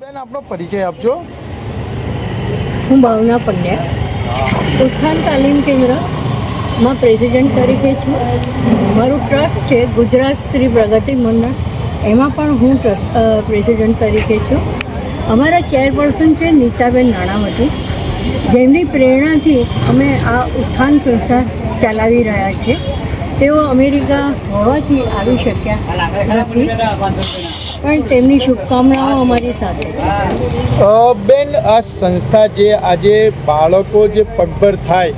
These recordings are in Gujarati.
બેન આપણો પરિચય આપજો. હું ભાવના પંડ્યા. ઉત્થાન તાલીમ કેન્દ્રમાં પ્રેસિડેન્ટ તરીકે છું. મારું ટ્રસ્ટ છે ગુજરાત સ્ત્રી પ્રગતિ મંડળ. એમાં પણ હું ટ્રસ્ટ પ્રેસિડેન્ટ તરીકે છું. અમારા ચેરપર્સન છે નીતાબેન નાણાવતી જેમની પ્રેરણાથી અમે આ ઉત્થાન સંસ્થા ચલાવી રહ્યા છીએ તેઓ અમેરિકા હોવાથી આવી શક્યા નથી. પણ તેમની શુભકામનાઓ અમારી સાથે છે. બેન, આ સંસ્થા જે આજે બાળકો જે પગભર થાય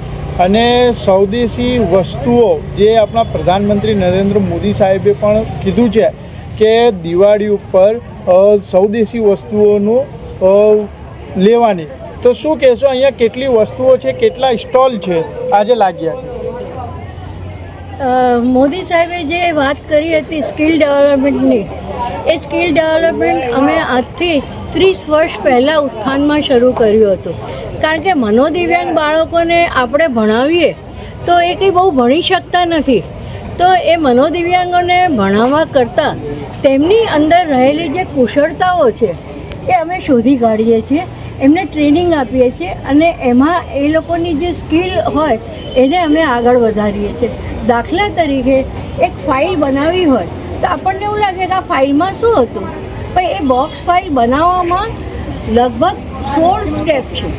અને સ્વદેશી વસ્તુઓ જે આપણા પ્રધાનમંત્રી નરેન્દ્ર મોદી સાહેબે પણ કીધું છે કે દિવાળી ઉપર સ્વદેશી વસ્તુઓનું લેવાની. તો શું કહેશો? અહીંયા કેટલી વસ્તુઓ છે, કેટલા સ્ટોલ છે? આજે લાગ્યા છે. મોદી સાહેબે જે વાત કરી હતી સ્કિલ ડેવલપમેન્ટની, એ સ્કિલ ડેવલપમેન્ટ અમે આજથી ત્રીસ વર્ષ પહેલાં ઉત્થાનમાં શરૂ કર્યું હતું. કારણ કે મનોદિવ્યાંગ બાળકોને આપણે ભણાવીએ, તો એ કંઈ બહુ ભણી શકતા નથી. તો એ મનોદિવ્યાંગોને ભણાવવા કરતાં તેમની અંદર રહેલી જે કુશળતાઓ છે, એ અમે શોધી કાઢીએ છીએ. એમને ટ્રેનિંગ આપીએ છીએ અને એમાં એ લોકોની જે સ્કિલ હોય, એને અમે આગળ વધારીએ છીએ. દાખલા તરીકે એક ફાઇલ બનાવી હોય, તો આપણને એવું લાગે કે આ ફાઇલમાં શું હતું? પણ એ બોક્સ ફાઇલ બનાવવામાં લગભગ સોળ સ્ટેપ છે.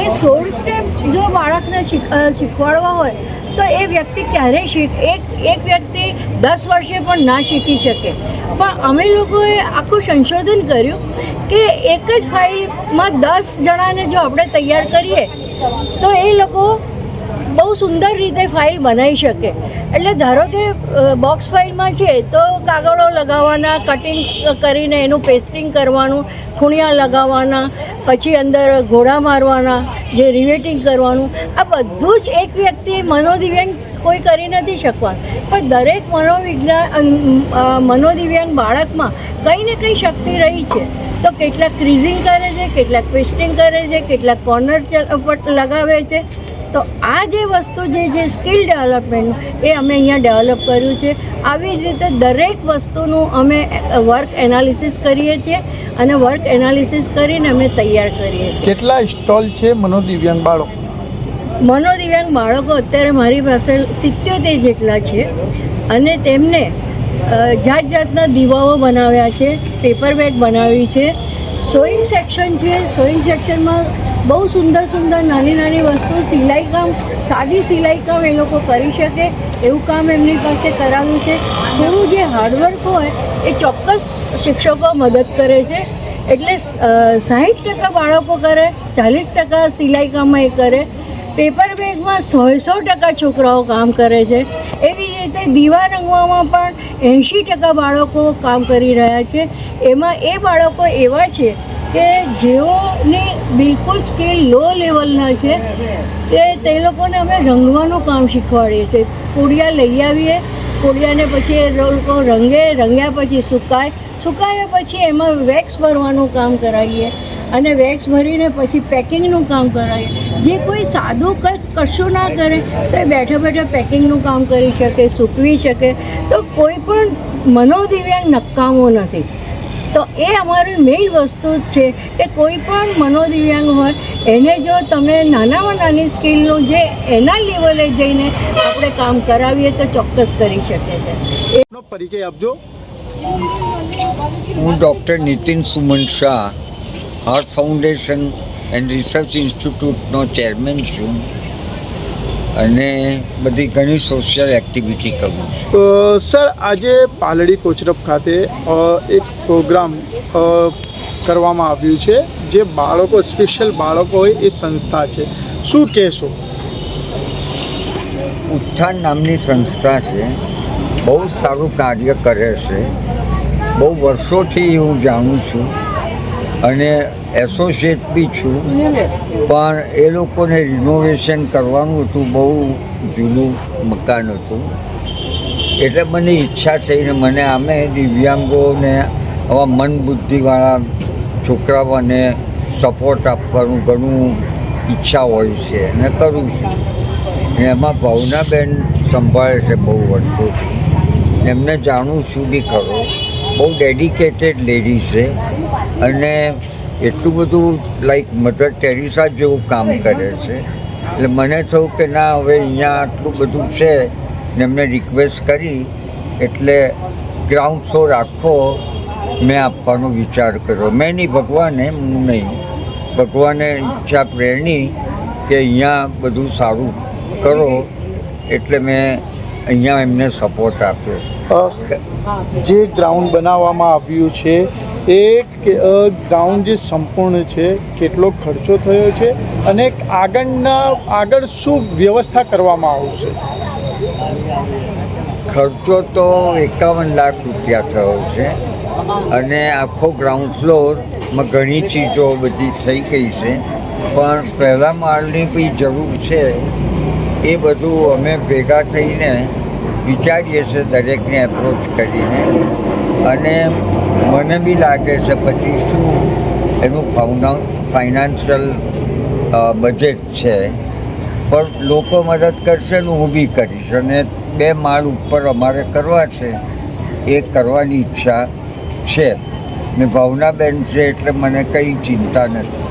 એ સોળ સ્ટેપ જો બાળકને શીખ શીખવાડવા હોય તો એ વ્યક્તિ ક્યારેય શીખ, એક એક વ્યક્તિ દસ વર્ષે પણ ના શીખી શકે. પણ અમે લોકોએ આખું સંશોધન કર્યું કે એક જ ફાઇલમાં દસ જણાને જો આપણે તૈયાર કરીએ, તો એ લોકો બહુ સુંદર રીતે ફાઇલ બનાવી શકે. એટલે ધારો કે બોક્સ ફાઇલમાં છે, તો કાગળો લગાવવાના કટિંગ કરીને એનું પેસ્ટિંગ કરવાનું, ખૂણિયા લગાવવાના, પછી અંદર ઘોડા મારવાના, જે રિવેટિંગ કરવાનું, આ બધું જ એક વ્યક્તિ મનોદિવ્યાંગ કોઈ કરી નથી શકવાનું પણ દરેક મનોવિજ્ઞાન મનોદિવ્યાંગ બાળકમાં કંઈ ને કંઈ શક્તિ રહી છે. તો કેટલાક ક્રીઝિંગ કરે છે, કેટલાક પેસ્ટિંગ કરે છે, કેટલાક કોર્નર લગાવે છે. તો આ જે વસ્તુ જે છે સ્કિલ ડેવલપમેન્ટ એ અમે અહીંયા ડેવલપ કર્યું છે. આવી જ રીતે દરેક વસ્તુનું અમે વર્ક એનાલિસિસ કરીએ છીએ અને વર્ક એનાલિસિસ કરીને અમે તૈયાર કરીએ છીએ. કેટલા સ્ટોલ છે મનોદિવ્યાંગ બાળકો? મનોદિવ્યાંગ બાળકો અત્યારે મારી પાસે સિત્યોતેર જેટલા છે અને તેમને જાત જાતના દીવાઓ બનાવ્યા છે પેપર બેગ બનાવી છે સોઈંગ સેક્શન છે. સોઈંગ સેક્શનમાં બહુ સુંદર સુંદર નાની નાની વસ્તુ, સિલાઈ કામ, સાદી સિલાઈ કામ એ લોકો કરી શકે. એવું કામ એમની પાસે કરાવ્યું છે. થોડું જે હાર્ડવર્ક હોય એ ચોક્કસ શિક્ષકો મદદ કરે છે. એટલે સાહીઠ ટકા બાળકો કરે, ચાલીસ ટકા સિલાઈ કામમાં એ કરે. પેપર બેગમાં સો સો ટકા છોકરાઓ કામ કરે છે. એવી રીતે દીવા રંગવામાં પણ એંશી ટકા બાળકો કામ કરી રહ્યા છે. એમાં એ બાળકો એવા છે કે જેઓની બિલકુલ સ્કિલ લો લેવલના છે કે તે લોકોને અમે રંગવાનું કામ શીખવાડીએ છીએ. કોડિયા લઈ આવીએ, કોડિયાને પછી એ લોકો રંગે, રંગ્યા પછી સુકાય, સુકાયા પછી એમાં વેક્સ ભરવાનું કામ કરાવીએ. અને વેક્સ ભરીને પછી પેકિંગનું કામ કરાવીએ જે કોઈ સાદું કંઈક કશું ના કરે તો એ બેઠા બેઠા પેકિંગનું કામ કરી શકે સૂકવી શકે. તો કોઈ પણ મનોદિવ્યાંગ નકામો નથી. તો એ અમારી મેઇન વસ્તુ જ છે કે કોઈ પણ મનોદિવ્યાંગ હોય એને જો તમે નાનામાં નાની સ્કિલનું જે એના લેવલે જઈને આપણે કામ કરાવીએ તો ચોક્કસ કરી શકે છે. એ પરિચય આપજો. હું doctor Nitin Suman Shah heart foundation and research ઇન્સ્ટિટ્યૂટનો chairman છું અને બધી ઘણી સોશિયલ એક્ટિવિટી કરું છું. સર આજે પાલડી કોચરપ ખાતે એક પ્રોગ્રામ કરવામાં આવ્યું છે જે બાળકો સ્પેશિયલ બાળકો હોય એ સંસ્થા છે. શું કહેશો? ઉત્થાન નામની સંસ્થા છે. બહુ સારું કાર્ય કરે છે. બહુ વર્ષોથી હું જાણું છું. અને એસોસિએટ બી છું. પણ એ લોકોને રિનોવેશન કરવાનું હતું, બહુ જૂનું મકાન હતું. એટલે મને ઈચ્છા થઈને મને આમે દિવ્યાંગોને, આવા મન બુદ્ધિવાળા છોકરાઓને સપોર્ટ આપવાનું ઘણું ઈચ્છા હોય છે અને કરું છું. ને એમાં ભાવનાબેન સંભાળે છે બહુ વર્ષોથી એમને જાણું છું બી ખરો. બહુ ડેડિકેટેડ લેડી છે. અને એટલું બધું લાઈક મધર ટેરિસા જેવું કામ કરે છે. એટલે મને થયું કે ના, હવે અહીંયા આટલું બધું છે ને એમને રિક્વેસ્ટ કરી, એટલે ગ્રાઉન્ડ ફ્લોર રાખો મેં આપવાનો વિચાર કર્યો. મેં નહીં, ભગવાને, હું નહીં. ભગવાને ઈચ્છા પ્રેરણી કે અહીંયા બધું સારું કરો, એટલે મેં અહીંયા એમને સપોર્ટ આપ્યો. જે ગ્રાઉન્ડ બનાવવામાં આવ્યું છે એ ગ્રાઉન્ડ જે સંપૂર્ણ છે, કેટલો ખર્ચો થયો છે અને આગળના, આગળ શું વ્યવસ્થા કરવામાં આવશે? ખર્ચો તો એકાવન લાખ રૂપિયા થયો છે અને આખો ગ્રાઉન્ડ ફ્લોરમાં ઘણી ચીજો બધી થઈ ગઈ છે. પણ પહેલા માળની બી જરૂર છે. એ બધું અમે ભેગા થઈને વિચારીએ છીએ દરેકને એપ્રોચ કરીને. અને મને બી લાગે છે પછી શું એનું ફાઉના ફાઇનાન્શિયલ બજેટ છે. પણ લોકો મદદ કરશે ને હું બી કરીશ. અને બે માળ ઉપર અમારે કરવા છે. એ કરવાની ઈચ્છા છે. ને ભાવનાબેન છે એટલે મને કંઈ ચિંતા નથી.